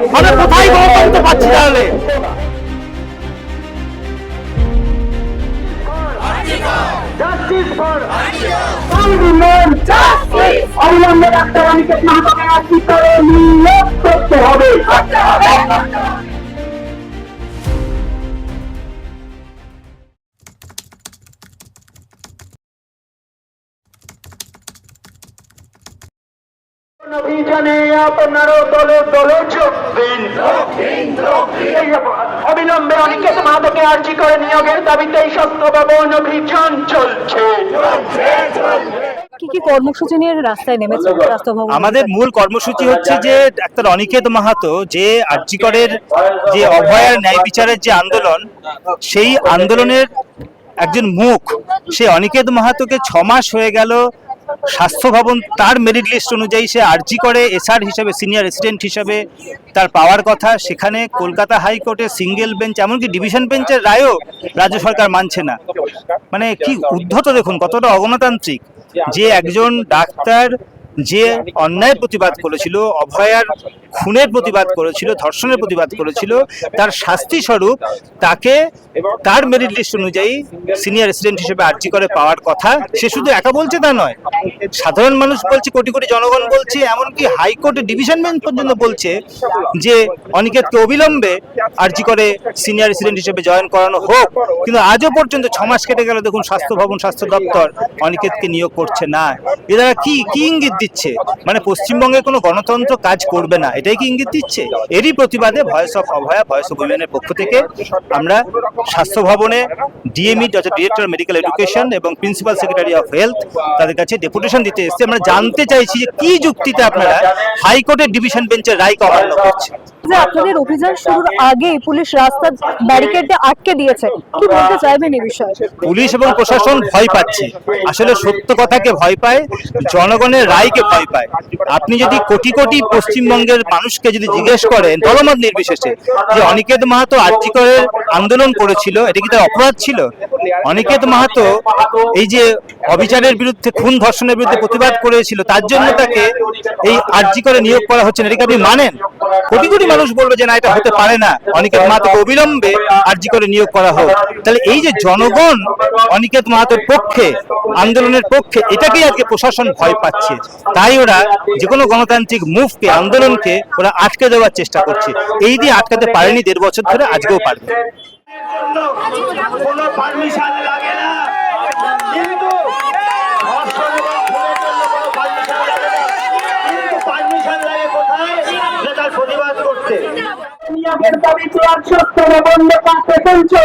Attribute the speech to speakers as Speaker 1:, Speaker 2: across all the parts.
Speaker 1: আমরা কোথায় গণতন্ত্র পাচ্ছি তাহলে?
Speaker 2: অবিলম্বে ডাক্তার অনিকেত মাহাতোকে আজকে করে নিয়োগ করতে হবে। অভিযানে আপনারও দলে দলে যোগ দিন এই অবিলম্বে অনিকেত মাহাতোকে আর্জি করে নিয়োগের দাবিতে স্বাস্থ্য ভবন অভিযান চলছে।
Speaker 3: কি কি কর্মসূচি নিয়ে রাস্তায় নেমেছে
Speaker 1: আমাদের মূল কর্মসূচি হচ্ছে যে ডাক্তার অনিকেত মাহাতো যে আর্যিকরের যে অভয়ার ন্যায় বিচারের যে আন্দোলন সেই আন্দোলনের একজন মুখ সে অনিকেত মাহাতোকে ছ মাস হয়ে গেল স্বাস্থ্য ভবন তার মেরিট লিস্ট অনুযায়ী সে আর্জি করে এসআর হিসেবে সিনিয়র রেসিডেন্ট হিসেবে তার পাওয়ার কথা। সেখানে কলকাতা হাইকোর্টে সিঙ্গেল বেঞ্চ এমনকি ডিভিশন বেঞ্চের রায়ও রাজ্য সরকার মানছে না। মানে কি উদ্ধত দেখুন, কতটা অগণতান্ত্রিক যে একজন ডাক্তার যে অন্যায় প্রতিবাদ করেছিল, অভয়ার খুনের প্রতিবাদ করেছিল, ধর্ষণের প্রতিবাদ করেছিল, তার শাস্তি স্বরূপ তাকে তার মেরিট লিস্ট অনুযায়ী সিনিয়র রেসিডেন্ট হিসেবে আর্জি করে পাওয়ার কথা। সে শুধু একা বলছে তা নয়, সাধারণ মানুষ বলছে, কোটি কোটি জনগণ বলছে, এমনকি হাইকোর্টে ডিভিশন বেঞ্চ পর্যন্ত বলছে যে অনিকেতকে অবিলম্বে আর্জি করে সিনিয়র রেসিডেন্ট হিসেবে জয়েন করানো হোক। কিন্তু আজও পর্যন্ত ছ মাস কেটে গেল, দেখুন, স্বাস্থ্য ভবন, স্বাস্থ্য দপ্তর অনিকেতকে নিয়োগ করছে না। এরা কি কি ইঙ্গিত দিচ্ছে। মানে পশ্চিমবঙ্গে কোনো গণতন্ত্র কাজ করবে না, এটাই কি ইঙ্গিত দিচ্ছে? এরই প্রতিবাদে voice of Abhaya, voice of উইমেনের পক্ষ থেকে আমরা স্বাস্থ্য ভবনে ডিএমই, অর্থাৎ ডিরেক্টর মেডিকেল এডুকেশন এবং প্রিন্সিপাল সেক্রেটারি অফ হেলথ তাদের কাছে ডেপুটেশন দিতে এসেছে। আমরা জানতে চাইছি যে কি যুক্তিতে আপনারা হাইকোর্টের ডিভিশন বেঞ্চের রায় অমান্য করছেন।
Speaker 3: যে আপনাদের অভিযান শুরুর আগে পুলিশ রাস্তা ব্যারিকেডে আটকে দিয়েছে, কি বলতে চাইবেন এই বিষয়ে?
Speaker 1: পুলিশ এবং প্রশাসন ভয় পাচ্ছে। আসলে সত্য কথাকে ভয় পায়, জনগণের রায়কে ভয় পায়। আপনি যদি কোটি কোটি পশ্চিমবঙ্গের মানুষকে যদি জিজ্ঞেস করেন, দলমত নির্বিশেষে, যে অনিকেত মাহাতো আর্যিকরের আন্দোলন করেছিল, এটা কি তার অপরাধ ছিল? অনিকেত মাহাতো এই যে অবিচারের বিরুদ্ধে, খুন ধর্ষণের বিরুদ্ধে প্রতিবাদ করেছিল, তার জন্য তাকে এই আর্জি করে নিয়োগ করা হচ্ছে না এটাকে আপনি মানেন? কোটি কোটি মানুষ বলবে যে না এটা হতে পারে না। অনিকেত মাহাতোকে অবিলম্বে আর্জি করে নিয়োগ করা হোক। তাহলে এই যে জনগণ অনিকেত মাহাতোর পক্ষে আন্দোলনের পক্ষে এটাকেই আজকে প্রশাসন ভয় পাচ্ছে। তাই ওরা যে কোনো গণতান্ত্রিক মুভকে আন্দোলনকে ওরা আটকে দেওয়ার চেষ্টা করছে। এই দিয়ে আটকাতে পারেনি দেড় বছর ধরে আজকেও পারবে।
Speaker 2: কোনো পারমিশন লাগে না। কিন্তু ধর্ষণ এবং খুনের জন্য কোনো পারমিশন লাগে না কিন্তু পারমিশন লাগে কোথায় যে তার করতে নিয়োগের দাবিতে আজ সত্তর বন্ধ করতে চলছে।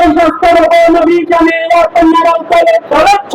Speaker 2: এই সত্তর অভিযানে আপনারা উত্তরে চলছ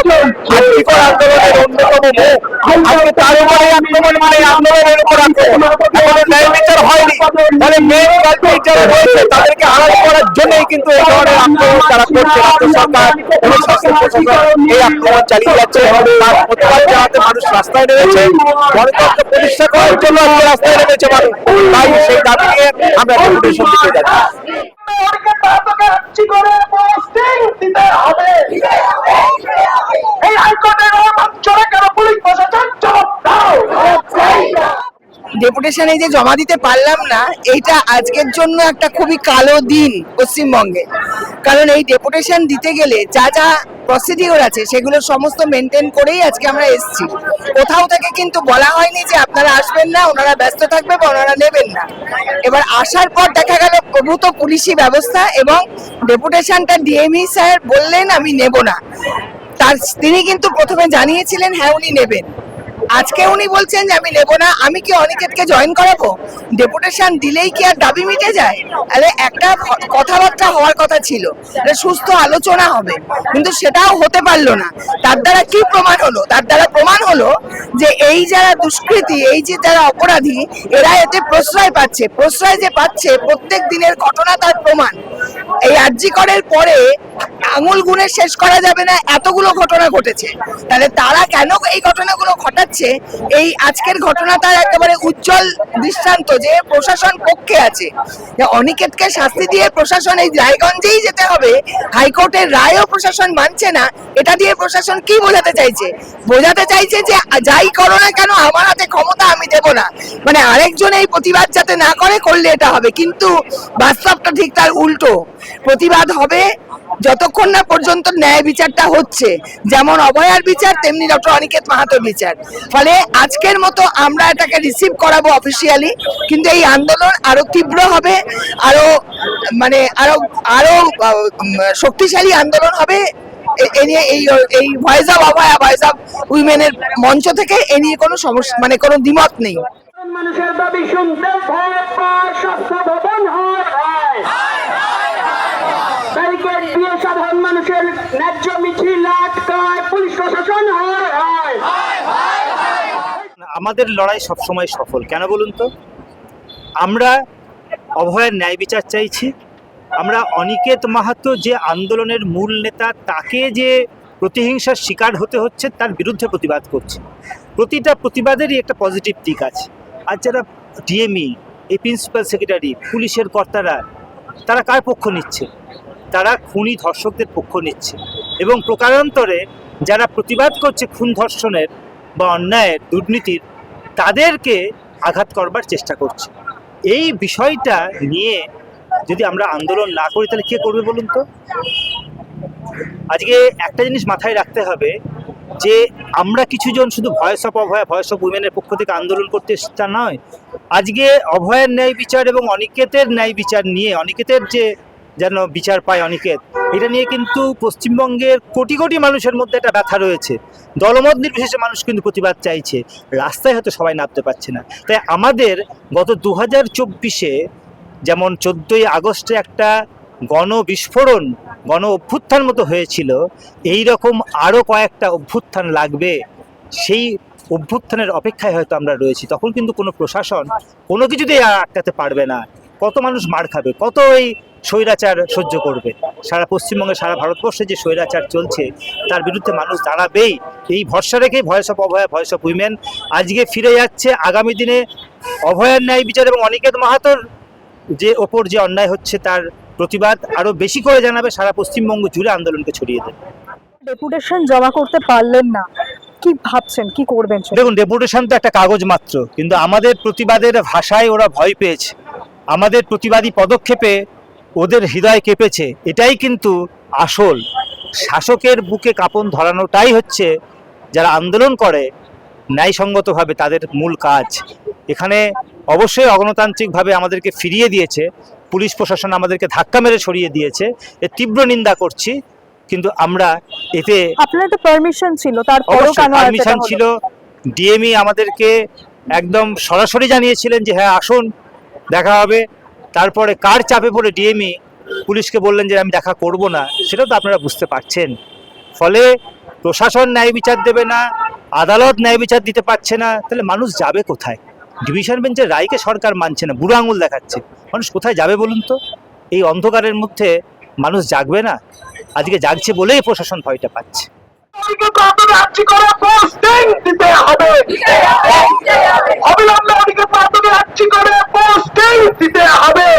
Speaker 1: তার উপরে মানে আন্দোলনের উপর ন্যায় বিচার হয়নি। তাহলে মেন কালপিট যারা রয়েছে তাদেরকে আড়াল কিন্তু তারা করছে রাজ্য সরকার এবং মানুষ রাস্তায় রাস্তায় আমরা
Speaker 2: হাইকোর্টের অঞ্চলে কেন পুলিশ প্রশাসন জবাব দাও
Speaker 4: ডেপুটেশনে যে জমা দিতে পারলাম না, এইটা আজকের জন্য একটা খুবই কালো দিন পশ্চিমবঙ্গে। কারণ এই ডেপুটেশন দিতে গেলে যা যা প্রসিডিওর আছে, সেগুলো সমস্ত মেনটেন করেই আজকে আমরা এসেছি। কোথাও থেকে কিন্তু বলা হয়নি যে আপনারা আসবেন না, ওনারা ব্যস্ত থাকবে বা ওনারা নেবেন না। এবার আসার পর দেখা গেল প্রভূত পুলিশি ব্যবস্থা এবং ডেপুটেশনটা ডিএমই স্যার বললেন, আমি নেব না। তার তিনি কিন্তু প্রথমে জানিয়েছিলেন হ্যাঁ উনি নেবেন। আজকে উনি বলছেন যে আমি নেব না, আমি কি অনিকেতকে জয়েন করাবো? ডেপুটেশন দিলেই কি আর দাবি মিটে যায়? আরে একটা কথাবার্তা হওয়ার কথা ছিল। সুস্থ আলোচনা হবে। কিন্তু সেটাও হতে পারল না। তার দ্বারা কি প্রমাণ হলো? তার দ্বারা প্রমাণ হলো যে এই যারা দুষ্কৃতী, এই যে যারা অপরাধী, এরা এতে প্রশ্রয় পাচ্ছে। প্রশ্রয় যে পাচ্ছে, প্রত্যেক দিনের ঘটনা তার প্রমাণ। এই আর্জি করের পরে আঙুল গুনে শেষ করা যাবে না, এতগুলো ঘটনা ঘটেছে। তাহলে তারা কেন এই ঘটনাগুলো ঘটাচ্ছে? এই আজকের ঘটনা তার একেবারে উজ্জ্বল দৃষ্টান্ত যে প্রশাসন পক্ষে আছে। অনিকেতকে শাস্তি দিয়ে প্রশাসন এই রায়গঞ্জেই যেতে হবে, হাইকোর্টের রায়ও প্রশাসন মানছে না, এটা দিয়ে প্রশাসন কি বোঝাতে চাইছে? বোঝাতে চাইছে যে যাই করো না কেন, আমার হাতে ক্ষমতা আমি দেব না। মানে আরেকজন এই প্রতিবাদ যাতে না করে, করলে এটা হবে। কিন্তু বাস্তবটা ঠিক তার উল্টো। প্রতিবাদ হবে যতক্ষণ না পর্যন্ত ন্যায় বিচারটা হচ্ছে, যেমন অভয়ার বিচার, তেমনি ডক্টর অনিকেত মাহাতোর বিচার। ফলে আজকের মতো আমরা এটাকে রিসিভ করাবো অফিসিয়ালি কিন্তু এই আন্দোলন আরও তীব্র হবে, আরও মানে আরও আরও শক্তিশালী আন্দোলন হবে, এ- নিয়ে এই এই voice of Abhaya voice of উইমেনের মঞ্চ থেকে এ নিয়ে কোনো সমস্যা মানে কোনো দ্বিমত নেই।
Speaker 5: মানুষের দাবি শুনতে ভয় পায়, স্বাস্থ্য ভবন হয় ব্যারিকেড দিয়ে সাধারণ মানুষের ন্যায্য মিছিল আটকায় পুলিশ প্রশাসন হয় হয়
Speaker 1: আমাদের লড়াই সবসময় সফল। কেন বলুন তো? আমরা অভয়ের ন্যায় বিচার চাইছি। আমরা অনিকেত মাহাতো যে আন্দোলনের মূল নেতা, তাকে যে প্রতিহিংসার শিকার হতে হচ্ছে, তার বিরুদ্ধে প্রতিবাদ করছে। প্রতিটা প্রতিবাদেরই একটা পজিটিভ দিক আছে। আর যারা ডিএমই এই প্রিন্সিপাল সেক্রেটারি পুলিশের কর্তারা, তারা কার পক্ষ নিচ্ছে? তারা খুনি ধর্ষকদের পক্ষ নিচ্ছে। এবং প্রকারান্তরে যারা প্রতিবাদ করছে খুন ধর্ষণের বা অন্যায়ের দুর্নীতির তাদেরকে আঘাত করবার চেষ্টা করছে। এই বিষয়টা নিয়ে যদি আমরা আন্দোলন না করি, তাহলে কে করবে বলুন তো? আজকে একটা জিনিস মাথায় রাখতে হবে যে, আমরা কিছুজন শুধু voice of Abhaya, voice of উইমেনের পক্ষ থেকে আন্দোলন করতে তা নয়। আজকে অভয়ের ন্যায় বিচার এবং অনিকেতের ন্যায় বিচার নিয়ে, অনিকেতের যে যেন বিচার পায় অনিকেত। এটা নিয়ে কিন্তু পশ্চিমবঙ্গের কোটি কোটি মানুষের মধ্যে একটা ব্যথা রয়েছে। দলমত নির্বিশেষে মানুষ কিন্তু প্রতিবাদ চাইছে। রাস্তায় হয়তো সবাই নামতে পারছে না। তাই আমাদের গত দু হাজার চব্বিশে যেমন চোদ্দোই আগস্টে একটা গণ বিস্ফোরণ গণ অভ্যুত্থান মতো হয়েছিল, এই রকম আরও কয়েকটা অভ্যুত্থান লাগবে। সেই অভ্যুত্থানের অপেক্ষায় হয়তো আমরা রয়েছি। তখন কিন্তু কোনো প্রশাসন কোনো কিছুতেই আটকাতে পারবে না। কত মানুষ মার খাবে, কত এই স্বৈরাচার সহ্য করবে। সারা পশ্চিমবঙ্গে সারা ভারতবর্ষে যে স্বৈরাচার চলছে তার বিরুদ্ধে মানুষ দাঁড়াবেই। এই ভরসা রেখেই voice of Abhaya voice of women আজকে ফিরে যাচ্ছে। আগামী দিনে অভয়ার ন্যায় বিচার এবং অনিকেত মাহাতোর যে ওপর যে অন্যায় হচ্ছে তার প্রতিবাদ আরও বেশি করে জানাবে সারা পশ্চিমবঙ্গ জুড়ে আন্দোলনকে ছড়িয়ে দেবে।
Speaker 3: ডেপুটেশন জমা করতে পারলেন না। কি ভাবছেন? কি করবেন?
Speaker 1: দেখুন ডেপুটেশন তো একটা কাগজ মাত্র কিন্তু আমাদের প্রতিবাদের ভাষায় ওরা ভয় পেয়েছে। আমাদের প্রতিবাদী পদক্ষেপে ওদের হৃদয় কেঁপেছে এটাই কিন্তু আসল। শাসকের বুকে কাপন ধরানোটাই হচ্ছে যারা আন্দোলন করে ন্যায়সঙ্গতভাবে তাদের মূল কাজ। এখানে অবশ্যই অগণতান্ত্রিকভাবে আমাদেরকে ফিরিয়ে দিয়েছে পুলিশ প্রশাসন আমাদেরকে ধাক্কা মেরে সরিয়ে দিয়েছে। এর তীব্র নিন্দা করছি কিন্তু আমরা এতে
Speaker 3: আপনার তো পারমিশন ছিল তারপরেও কেন
Speaker 1: পারমিশন ছিল। ডিএমই আমাদেরকে একদম সরাসরি জানিয়েছিলেন যে হ্যাঁ আসুন দেখা হবে। তারপরে কার চাপে পড়ে ডিএমই পুলিশকে বললেন যে আমি দেখা করব না সেটাও তো আপনারা বুঝতে পারছেন। ফলে প্রশাসন ন্যায় বিচার দেবে না, আদালত ন্যায় বিচার দিতে পারছে না, তাহলে মানুষ যাবে কোথায়? ডিভিশন বেঞ্চের রায়কে সরকার মানছে না, বুড়ো আঙুল দেখাচ্ছে। মানুষ কোথায় যাবে বলুন তো? এই অন্ধকারের মধ্যে মানুষ জাগবে না? আজকে জাগছে বলেই প্রশাসন ভয়টা পাচ্ছে।
Speaker 5: রাজ্যে করে পোস্টিং দিতে হবে। অবিলম্বে অনেকে প্রাথমিক করে পোস্টিং দিতে হবে।